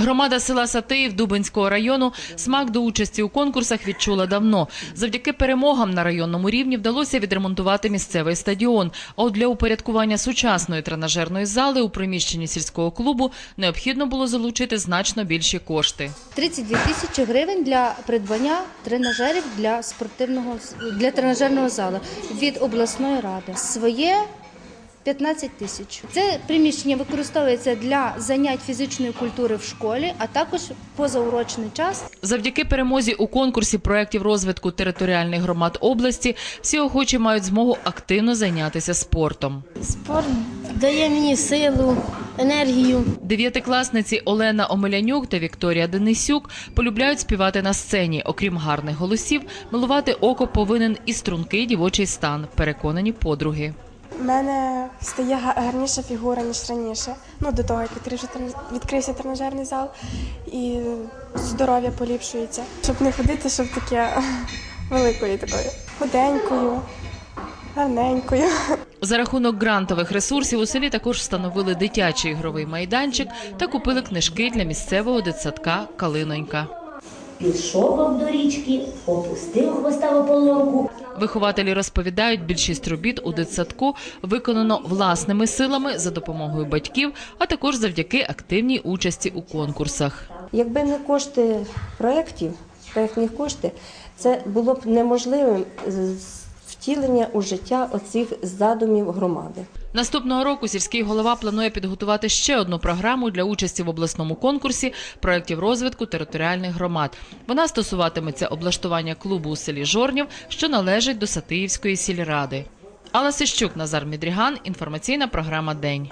Громада села Сатиїв Дубинського району смак до участі у конкурсах відчула давно. Завдяки перемогам на районному рівні вдалося відремонтувати місцевий стадіон. А от для упорядкування сучасної тренажерної зали у приміщенні сільського клубу необхідно було залучити значно більші кошти. 32 тисячі гривень для придбання тренажерів для спортивного для тренажерного залу від обласної ради. Своє 15 тисяч. Це приміщення використовується для занять фізичної культури в школі, а також позаурочний час Завдяки перемозі у конкурсі проєктів розвитку територіальних громад області всі охочі мають змогу активно зайнятися спортом. Спорт дає мені силу, енергію. Дев'ятикласниці Олена Омелянюк та Вікторія Денисюк полюбляють співати на сцені. Окрім гарних голосів, милувати око повинен і стрункий дівочий стан, переконані подруги. У мене стає гарніша фігура, ніж раніше. Ну, до того, як відкрився, відкрився тренажерний зал, і здоров'я поліпшується. Щоб не ходити, щоб таке великою такою худенькою, гарненькою. За рахунок грантових ресурсів у селі також встановили дитячий ігровий майданчик та купили книжки для місцевого дитсадка Калинонька. Пішов об до річки, опустив хвоста в ополонку, Вихователі розповідають, більшість робіт у дитсадку виконано власними силами за допомогою батьків, а також завдяки активній участі у конкурсах. Якби не кошти проєктів, проєктні кошти, це було б неможливим втілення у життя оцих задумів громади. Наступного року сільський голова планує підготувати ще одну програму для участі в обласному конкурсі проєктів розвитку територіальних громад. Вона стосуватиметься облаштування клубу у селі Жорнів, що належить до Сатиївської сільради. Алла Сищук, Назар Мідріган. Інформаційна програма День.